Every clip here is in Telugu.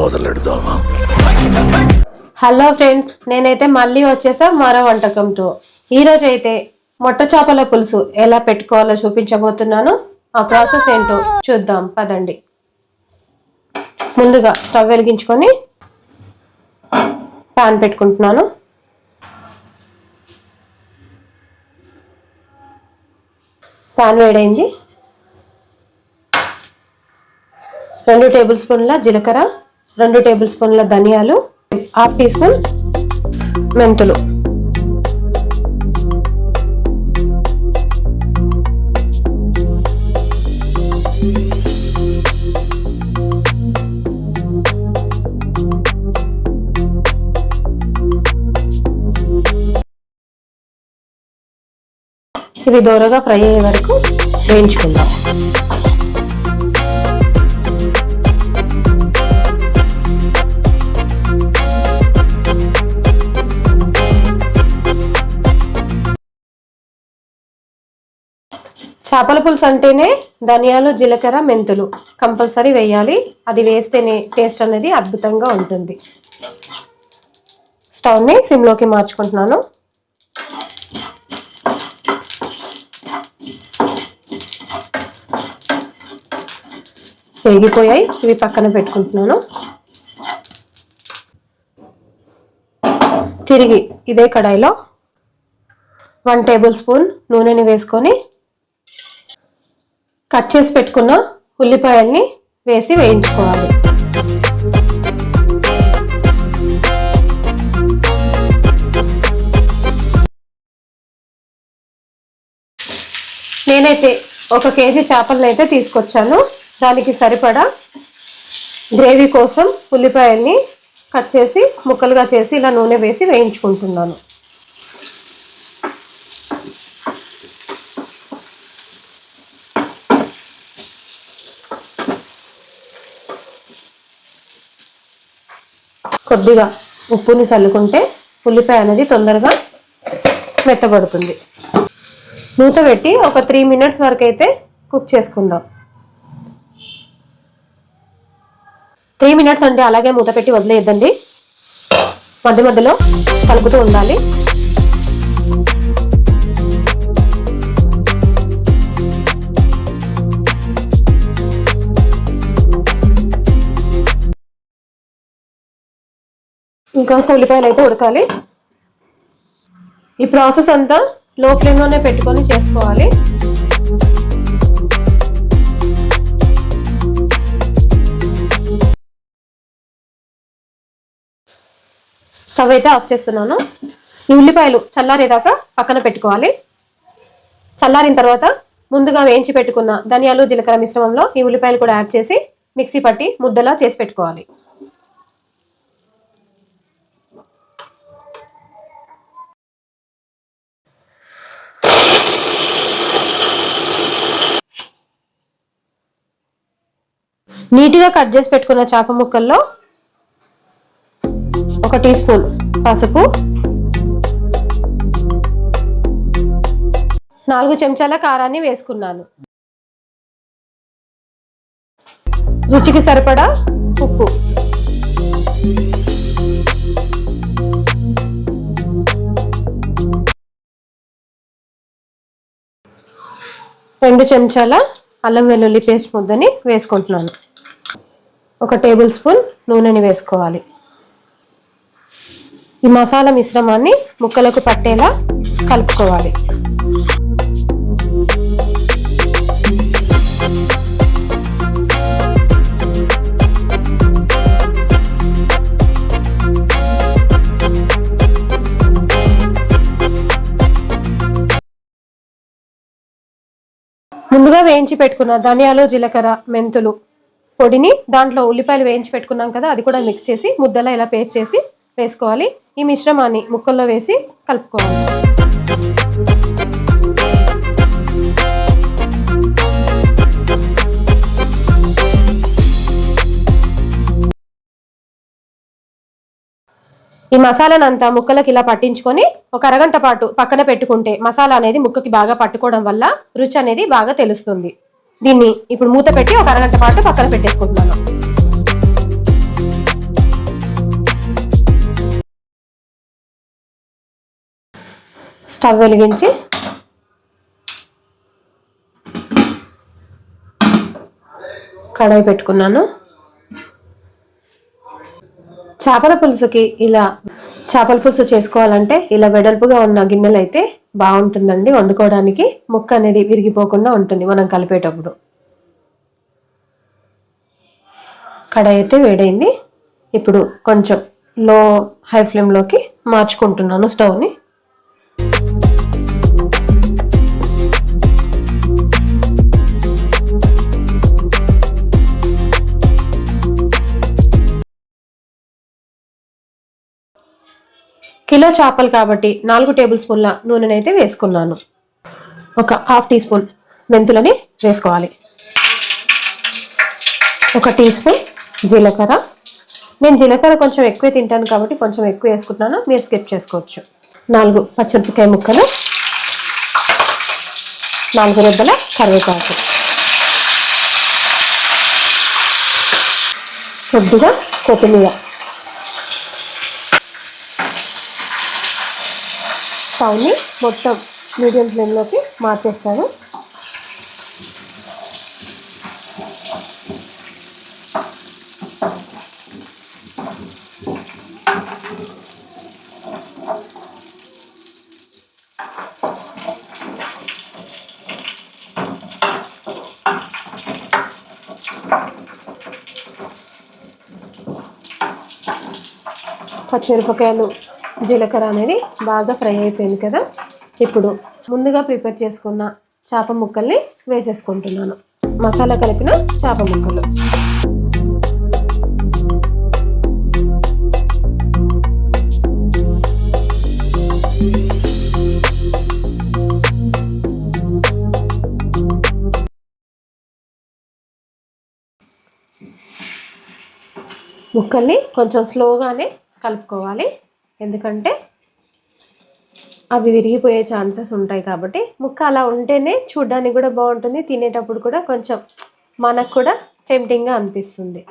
మొదలెడదామా? హలో ఫ్రెండ్స్ నేనైతే మళ్ళీ వచ్చేసా మరో వంటకంతో ఈరోజు అయితే మొట్ట చేపల పులుసు ఎలా పెట్టుకోవాలో చూపించబోతున్నాను. ఆ ప్రాసెస్ ఏంటో చూద్దాం పదండి. ముందుగా స్టవ్ వెలిగించుకొని పాన్ పెట్టుకుంటున్నాను. పాన్ వేడైంది. రెండు టేబుల్ స్పూన్ల జీలకర్ర. రెండు టేబుల్ స్పూన్ల ధనియాలు హాఫ్ టీ స్పూన్ మెంతులు. ఇవి దూరగా ఫ్రై అయ్యే వరకు వేయించుకుందాం. చేపల పులుసు అంటేనే ధనియాలు జీలకర్ర మెంతులు. కంపల్సరీ వేయాలి. అది వేస్తేనే టేస్ట్ అనేది అద్భుతంగా ఉంటుంది. స్టవ్ని సిమ్లోకి మార్చుకుంటున్నాను. వేగిపోయాయి. ఇవి పక్కన పెట్టుకుంటున్నాను. తిరిగి ఇదే కడాయిలో వన్ టేబుల్ స్పూన్ నూనెని వేసుకొని కట్ చేసి పెట్టుకున్న ఉల్లిపాయల్ని వేసి వేయించుకోవాలి. నేనైతే ఒక కేజీ చేపలను అయితే తీసుకొచ్చాను. దానికి సరిపడా గ్రేవీ కోసం ఉల్లిపాయల్ని కట్ చేసి ముక్కలుగా చేసి ఇలా నూనె వేసి వేయించుకుంటున్నాను. కొద్దిగా ఉప్పుని చల్లుకుంటే ఉల్లిపాయ అనేది తొందరగా మెత్తబడుతుంది. మూత పెట్టి ఒక త్రీ మినిట్స్ వరకు అయితే కుక్ చేసుకుందాం. త్రీ మినిట్స్ అంటే అలాగే మూత పెట్టి వదిలేయద్దండి. మధ్య మధ్యలో కలుపుతూ ఉండాలి. ఇంకాస్త ఉల్లిపాయలు అయితే ఉడకాలి. ఈ ప్రాసెస్ అంతా లో ఫ్లేమ్లోనే పెట్టుకొని చేసుకోవాలి. స్టవ్ అయితే ఆఫ్ చేస్తున్నాను. ఈ ఉల్లిపాయలు చల్లారేదాకా పక్కన పెట్టుకోవాలి. చల్లారిన తర్వాత ముందుగా వేయించి పెట్టుకున్న ధనియాలు జీలకర్ర మిశ్రమంలో ఈ ఉల్లిపాయలు కూడా యాడ్ చేసి మిక్సీ పట్టి ముద్దలా చేసి పెట్టుకోవాలి. నీట్గా కట్ చేసి పెట్టుకున్న చేప ముక్కల్లో ఒక టీ స్పూన్ పసుపు నాలుగు చెంచాల కారాన్ని వేసుకున్నాను. రుచికి సరిపడా ఉప్పు. రెండు చెంచాల అల్లం వెల్లుల్లి పేస్ట్ ముద్దని వేసుకుంటున్నాను. ఒక టేబుల్ స్పూన్ నూనెని వేసుకోవాలి. ఈ మసాలా మిశ్రమాన్ని ముక్కలకు పట్టేలా కలుపుకోవాలి. ముందుగా వేయించి పెట్టుకున్న ధనియాలు జీలకర్ర మెంతులు పొడిని దాంట్లో ఉల్లిపాయలు వేయించి పెట్టుకున్నాం కదా అది కూడా మిక్స్ చేసి ముద్దలా ఇలా పేస్ట్ చేసి వేసుకోవాలి. ఈ మిశ్రమాన్ని ముక్కల్లో వేసి కలుపుకోవాలి. ఈ మసాలాను అంతా ముక్కలకి ఇలా పట్టించుకొని ఒక అరగంట పాటు పక్కన పెట్టుకుంటే మసాలా అనేది ముక్కకి బాగా పట్టుకోవడం వల్ల రుచి అనేది బాగా తెలుస్తుంది. దీన్ని ఇప్పుడు మూత పెట్టి ఒక అరగంట పాటు పక్కన పెట్టేసుకుంటున్నాను. స్టవ్ వెలిగించి కడాయి పెట్టుకున్నాను. చేపల పులుసుకి ఇలా చేపల పులుసు చేసుకోవాలంటే ఇలా వెడల్పుగా ఉన్న గిన్నెలు అయితే బాగుంటుందండి వండుకోవడానికి. ముక్క అనేది విరిగిపోకుండా ఉంటుంది మనం కలిపేటప్పుడు. కడాయి అయితే వేడైంది. ఇప్పుడు కొంచెం లో హై ఫ్లేమ్లోకి మార్చుకుంటున్నాను స్టవ్ని కిలో చేపలు కాబట్టి నాలుగు టేబుల్ స్పూన్ల నూనెనైతే వేసుకున్నాను. ఒక హాఫ్ టీ స్పూన్ మెంతులని వేసుకోవాలి. ఒక టీ స్పూన్ జీలకర్ర. నేను జీలకర్ర కొంచెం ఎక్కువ తింటాను కాబట్టి కొంచెం ఎక్కువ వేసుకుంటున్నాను. మీరు స్కిప్ చేసుకోవచ్చు. నాలుగు పచ్చిమిరపకాయ ముక్కలు. నాలుగు రెబ్బల కరివేపాకు. కొద్దిగా కొత్తిమీర. స్టవ్ని మొత్తం మీడియం ఫ్లేమ్లోకి మార్చేస్తాను. పచ్చిమిరపకాయలు జీలకర్ర అనేది బాగా ఫ్రై అయిపోయింది కదా. ఇప్పుడు ముందుగా ప్రిపేర్ చేసుకున్న చేప ముక్కల్ని వేసేసుకుంటున్నాను. మసాలా కలిపిన చేప ముక్కలు. ముక్కల్ని కొంచెం స్లోగానే కలుపుకోవాలి. ఎందుకంటే అవి విరిగిపోయే ఛాన్సెస్ ఉంటాయి కాబట్టి ముక్క అలా ఉంటేనే చూడ్డానికి కూడా బాగుంటుంది తినేటప్పుడు కూడా కొంచెం మనకు కూడా టెంప్టింగ్గా అనిపిస్తుంది.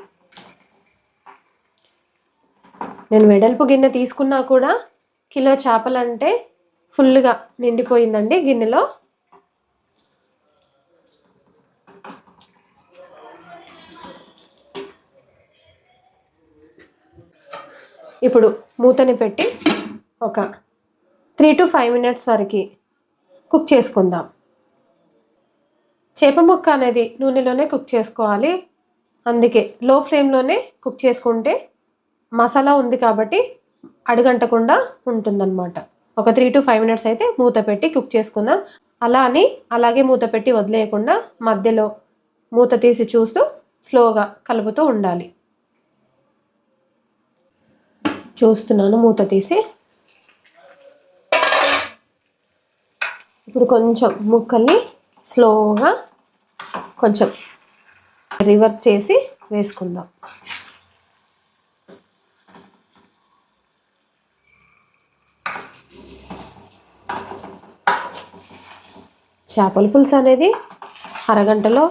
నేను వెడల్పు గిన్నె తీసుకున్నా కూడా కిలో చేపలంటే ఫుల్గా నిండిపోయిందండి గిన్నెలో. ఇప్పుడు మూతని పెట్టి ఒక త్రీ టు ఫైవ్ మినిట్స్ వరకు కుక్ చేసుకుందాం. చేప ముక్క అనేది నూనెలోనే కుక్ చేసుకోవాలి. అందుకే లో ఫ్లేమ్లోనే కుక్ చేసుకుంటే మసాలా ఉంది కాబట్టి అడుగంటకుండా ఉంటుందన్నమాట. ఒక త్రీ టు ఫైవ్ మినిట్స్ అయితే మూత పెట్టి కుక్ చేసుకుందాం. అలా అని అలాగే మూత పెట్టి వదిలేయకుండా మధ్యలో మూత తీసి చూస్తూ స్లోగా కలుపుతూ ఉండాలి. చూస్తున్నాను మూత తీసి. ఇప్పుడు కొంచెం ముక్కల్ని స్లోగా కొంచెం రివర్స్ చేసి వేసుకుందాం. చేపల పులుసు అనేది అరగంటలో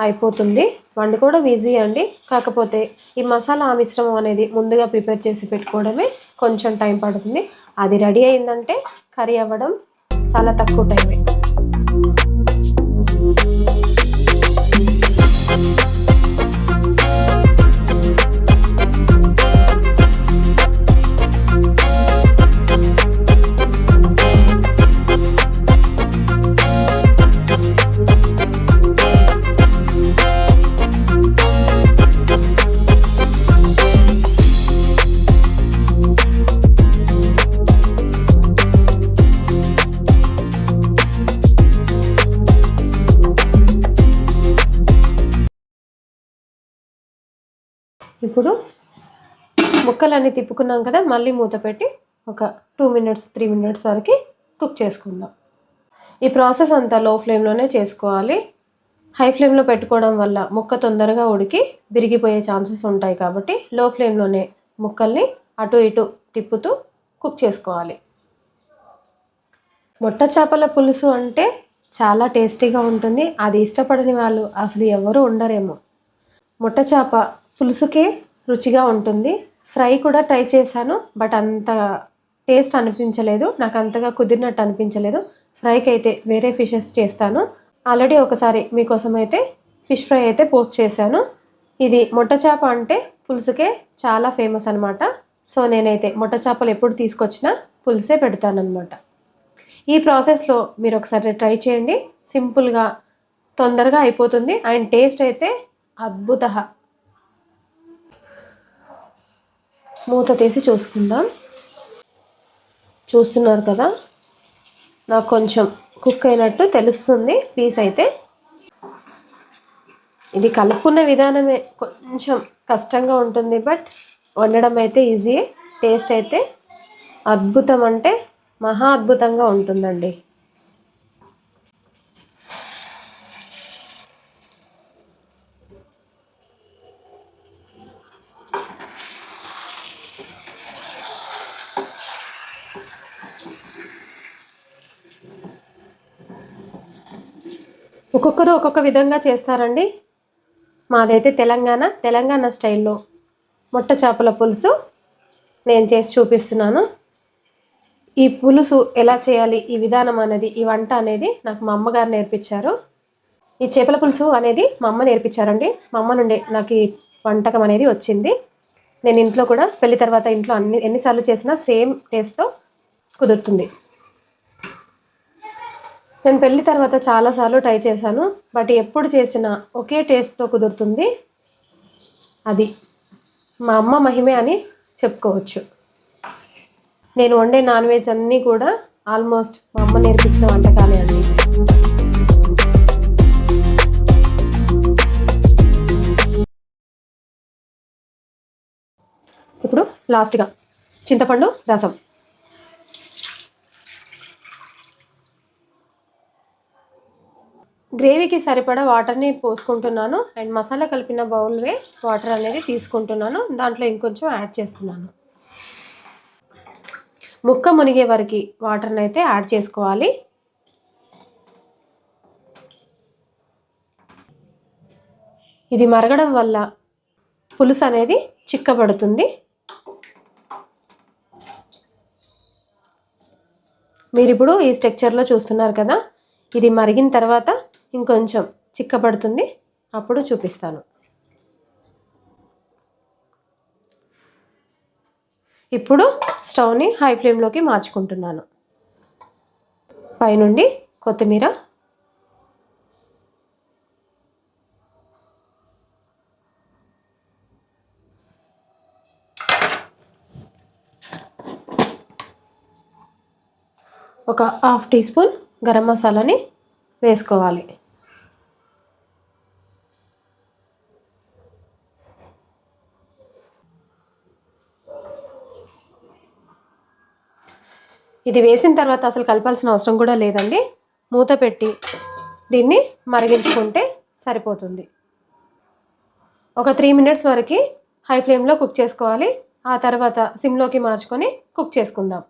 అయిపోతుంది. వండుకోవడం ఈజీ అండి. కాకపోతే ఈ మసాలా మిశ్రమం అనేది ముందుగా ప్రిపేర్ చేసి పెట్టుకోవడమే కొంచెం టైం పడుతుంది. అది రెడీ అయిందంటే కర్రీ అవ్వడం చాలా తక్కువ టైమే. ఇప్పుడు ముక్కలన్నీ తిప్పుకున్నాం కదా మళ్ళీ మూత పెట్టి ఒక టూ మినిట్స్ త్రీ మినిట్స్ వరకు కుక్ చేసుకుందాం. ఈ ప్రాసెస్ అంతా లో ఫ్లేమ్లోనే చేసుకోవాలి. హై ఫ్లేమ్లో పెట్టుకోవడం వల్ల ముక్క తొందరగా ఉడికి విరిగిపోయే ఛాన్సెస్ ఉంటాయి కాబట్టి లో ఫ్లేమ్లోనే ముక్కల్ని అటు ఇటు తిప్పుతూ కుక్ చేసుకోవాలి. మొట్ట చేపల పులుసు అంటే చాలా టేస్టీగా ఉంటుంది. అది ఇష్టపడని వాళ్ళు అసలు ఎవరు ఉండరేమో. మొట్ట చేప పులుసుకే రుచిగా ఉంటుంది. ఫ్రై కూడా ట్రై చేశాను బట్ అంత టేస్ట్ అనిపించలేదు. నాకు అంతగా కుదిరినట్టు అనిపించలేదు. ఫ్రైకి అయితే వేరే ఫిషెస్ చేస్తాను. ఆల్రెడీ ఒకసారి మీకోసం అయితే ఫిష్ ఫ్రై అయితే పోస్ట్ చేశాను. ఇది మొట్ట చేప అంటే పులుసుకే చాలా ఫేమస్ అనమాట సో నేనైతే మొట్ట చేపలు ఎప్పుడు తీసుకొచ్చినా పులుసే పెడతానమాట ఈ ప్రాసెస్లో మీరు ఒకసారి ట్రై చేయండి. సింపుల్గా తొందరగా అయిపోతుంది. అండ్ టేస్ట్ అయితే అద్భుత మూత తీసి చూసుకుందాం. చూస్తున్నారు కదా? నాకు కొంచెం కుక్ అయినట్టు తెలుస్తుంది పీస్ అయితే. ఇది కలుపుకున్న విధానమే కొంచెం కష్టంగా ఉంటుంది బట్ వండడం అయితే ఈజీ. టేస్ట్ అయితే అద్భుతం అంటే మహా అద్భుతంగా ఉంటుందండి. ఒక్కొక్కరు ఒక్కొక్క విధంగా చేస్తారండి. మాదైతే తెలంగాణ తెలంగాణ స్టైల్లో మొట్ట చేపల పులుసు నేను చేసి చూపిస్తున్నాను. ఈ పులుసు ఎలా చేయాలి ఈ విధానం అనేది ఈ వంట అనేది నాకు మా అమ్మగారు నేర్పించారు. ఈ చేపల పులుసు అనేది మా అమ్మ నేర్పించారండి. మా అమ్మ నుండి నాకు ఈ వంటకం అనేది వచ్చింది. నేను ఇంట్లో కూడా పెళ్ళి తర్వాత ఇంట్లో అన్ని ఎన్నిసార్లు చేసినా సేమ్ టేస్ట్తో కుదురుతుంది. నేను పెళ్ళి తర్వాత చాలాసార్లు ట్రై చేశాను బట్ ఎప్పుడు చేసినా ఒకే టేస్ట్తో కుదురుతుంది. అది మా అమ్మ మహిమే అని చెప్పుకోవచ్చు. నేను వండే నాన్ వెజ్ అన్నీ కూడా ఆల్మోస్ట్ మా అమ్మ నేర్పించిన వంటకాలే అండి. ఇప్పుడు లాస్ట్గా చింతపండు రసం. గ్రేవీకి సరిపడా వాటర్ని పోసుకుంటున్నాను. అండ్ మసాలా కలిపిన బౌల్వే వాటర్ అనేది తీసుకుంటున్నాను. దాంట్లో ఇంకొంచెం యాడ్ చేస్తున్నాను. ముక్క మునిగే వరకు వాటర్ని అయితే యాడ్ చేసుకోవాలి. ఇది మరగడం వల్ల పులుసు అనేది చిక్కబడుతుంది. మీరు ఇప్పుడు ఈ స్ట్రక్చర్లో చూస్తున్నారు కదా? ఇది మరిగిన తర్వాత ఇంకొంచెం చిక్కబడుతుంది అప్పుడు చూపిస్తాను. ఇప్పుడు స్టవ్ని హై ఫ్లేమ్లోకి మార్చుకుంటున్నాను. పైనుండి కొత్తిమీర. ఒక హాఫ్ టీ స్పూన్ గరం మసాలాని వేసుకోవాలి. ఇది వేసిన తర్వాత అసలు కలపాల్సిన అవసరం కూడా లేదండి. మూత పెట్టి దీన్ని మరిగించుకుంటే సరిపోతుంది. ఒక త్రీ మినిట్స్ వరకు హై ఫ్లేమ్లో కుక్ చేసుకోవాలి. ఆ తర్వాత సిమ్లోకి మార్చుకొని కుక్ చేసుకుందాం.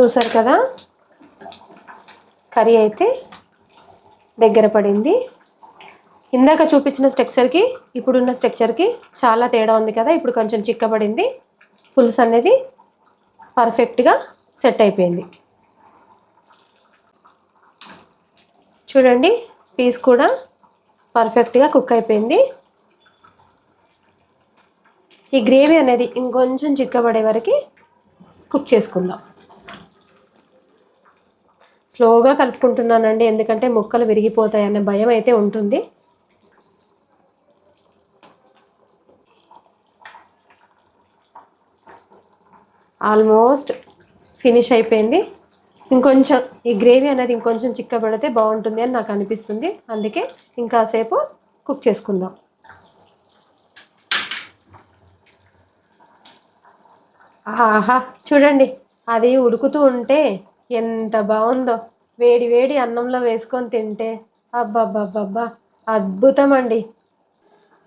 చూసారు కదా? కర్రీ అయితే దగ్గర పడింది. ఇందాక చూపించిన స్ట్రక్చర్కి ఇప్పుడున్న స్ట్రక్చర్కి చాలా తేడా ఉంది కదా? ఇప్పుడు కొంచెం చిక్కబడింది. పులుసు అనేది పర్ఫెక్ట్గా సెట్ అయిపోయింది. చూడండి పీస్ కూడా పర్ఫెక్ట్గా కుక్ అయిపోయింది. ఈ గ్రేవీ అనేది ఇంకొంచెం చిక్కబడే వరకు కుక్ చేసుకుందాం. స్లోగా కలుపుకుంటున్నానండి. ఎందుకంటే ముక్కలు విరిగిపోతాయనే భయం అయితే ఉంటుంది. ఆల్మోస్ట్ ఫినిష్ అయిపోయింది. ఇంకొంచెం ఈ గ్రేవీ అనేది ఇంకొంచెం చిక్కబడితే బాగుంటుంది అని నాకు అనిపిస్తుంది. అందుకే ఇంకాసేపు కుక్ చేసుకుందాం. ఆహా చూడండి. అది ఉడుకుతూ ఉంటే ఎంత బాగుందో. వేడి వేడి అన్నంలో వేసుకొని తింటే అబ్బబ్బబ్బబ్బా అద్భుతం అండి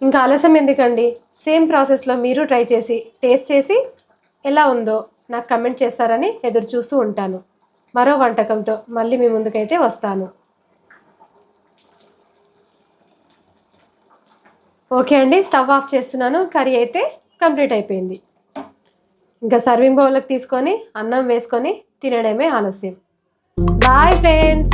ఇంకా ఆలస్యం ఎందుకండి? సేమ్ ప్రాసెస్లో మీరు ట్రై చేసి టేస్ట్ చేసి ఎలా ఉందో నాకు కమెంట్ చేస్తారని ఎదురు చూస్తూ ఉంటాను. మరో వంటకంతో మళ్ళీ మీ ముందుకైతే వస్తాను. ఓకే అండి స్టవ్ ఆఫ్ చేస్తున్నాను. కర్రీ అయితే కంప్లీట్ అయిపోయింది. ఇంకా సర్వింగ్ బౌల్లోకి తీసుకొని అన్నం వేసుకొని తినడమే ఆలస్యం. Bye friends